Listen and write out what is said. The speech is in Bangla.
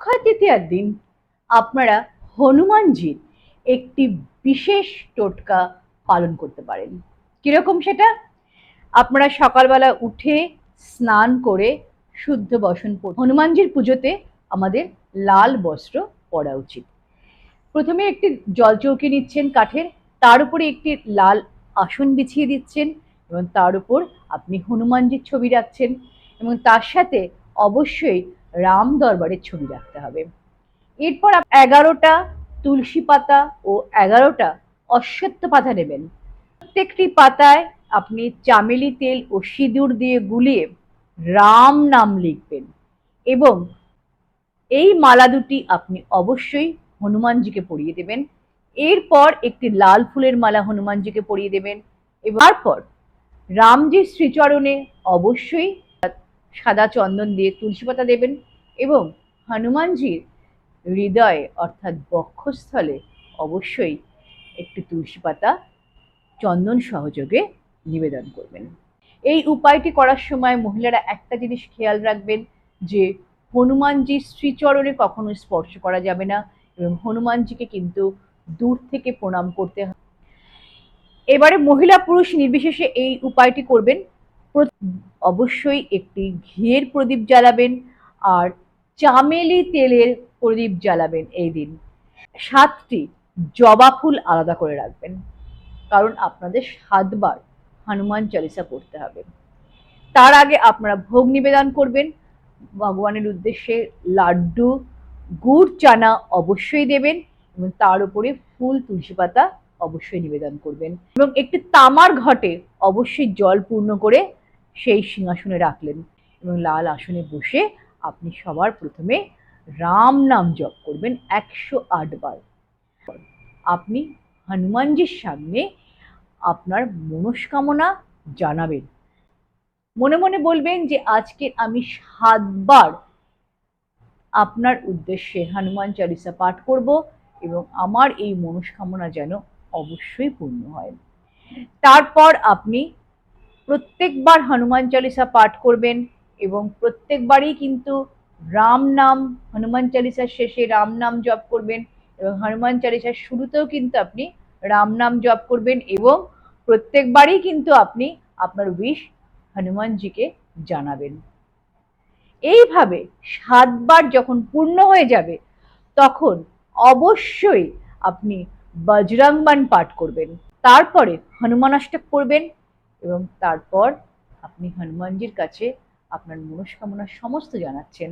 অক্ষয় তৃতীয়ার দিন আপনারা হনুমানজির একটি বিশেষ টোটকা পালন করতে পারেন। কীরকম সেটা? আপনারা সকালবেলা উঠে স্নান করে শুদ্ধ বসন হনুমানজির পুজোতে আমাদের লাল বস্ত্র পরা উচিত। প্রথমে একটি জলচৌকি নিচ্ছেন কাঠের, তার উপরে একটি লাল আসন বিছিয়ে দিচ্ছেন এবং তার উপর আপনি হনুমানজির ছবি রাখছেন এবং তার সাথে অবশ্যই রাম দরবারের ছবি রাখতে হবে। এরপর এগারোটা তুলসী পাতা ও এগারোটা অশ্বত্থ পাতা নেবেন। প্রত্যেকটি পাতায় আপনি চামেলি তেল ও সিঁদুর দিয়ে গুলিয়ে রাম নাম লিখবেন এবং এই মালা দুটি আপনি অবশ্যই হনুমানজিকে পরিয়ে দেবেন। এরপর একটি লাল ফুলের মালা হনুমানজিকে পরিয়ে দেবেন এবং তারপর রামজির শ্রীচরণে অবশ্যই সাদা চন্দন দিয়ে তুলসী পাতা দেবেন এবং হনুমানজির হৃদয়ে অর্থাৎ বক্ষস্থলে অবশ্যই একটি তুলসী পাতা চন্দন সহযোগে নিবেদন করবেন। এই উপায়টি করার সময় মহিলারা একটা জিনিস খেয়াল রাখবেন যে হনুমানজির শ্রীচরণে কখনো স্পর্শ করা যাবে না এবং হনুমানজিকে কিন্তু দূর থেকে প্রণাম করতে হবে এবারে মহিলা পুরুষ নির্বিশেষে এই উপায়টি করবেন অবশ্যই একটি ঘিয়ের প্রদীপ জ্বালাবেন আর চামেলি তেলের প্রদীপ জ্বালাবেন এই দিন। সাতটি জবা ফুল আলাদা করে রাখবেন, কারণ আপনাদের সাতবার হনুমান চালিসা পড়তে হবে। তার আগে আপনারা ভোগ নিবেদন করবেন। ভগবানের উদ্দেশ্যে লাড্ডু, গুড়, চানা অবশ্যই দেবেন এবং তার উপরে ফুল, তুলসী পাতা অবশ্যই নিবেদন করবেন। এবং একটি তামার ঘটে অবশ্যই জল পূর্ণ করে সেই সিংহাসনে রাখলেন এবং লাল আসনে বসে আপনি সবার প্রথমে রাম নাম জপ করবেন একশো আট বার। আপনি হনুমানজির সামনে আপনার মনস্কামনা জানাবেন। মনে মনে বলবেন যে আজকে আমি সাতবার আপনার উদ্দেশ্যে হনুমান চালিসা পাঠ করব এবং আমার এই মনস্কামনা যেন অবশ্যই পূর্ণ হয়। তারপর আপনি প্রত্যেকবার হনুমান চালিসা পাঠ করবেন এবং প্রত্যেকবারই কিন্তু রাম নাম, হনুমান চালিসার শেষে রাম নাম জপ করবেন এবং হনুমান চালিসার শুরুতেও কিন্তু আপনি রাম নাম জপ করবেন এবং প্রত্যেকবারই কিন্তু আপনি আপনার উইশ হনুমানজিকে জানাবেন। এইভাবে সাতবার যখন পূর্ণ হয়ে যাবে, তখন অবশ্যই আপনি বজরংবান পাঠ করবেন। তারপরে হনুমানাষ্টক করবেন এবং তারপর আপনি হনুমানজির কাছে আপনার মনস্কামনা সমস্ত জানাচ্ছেন।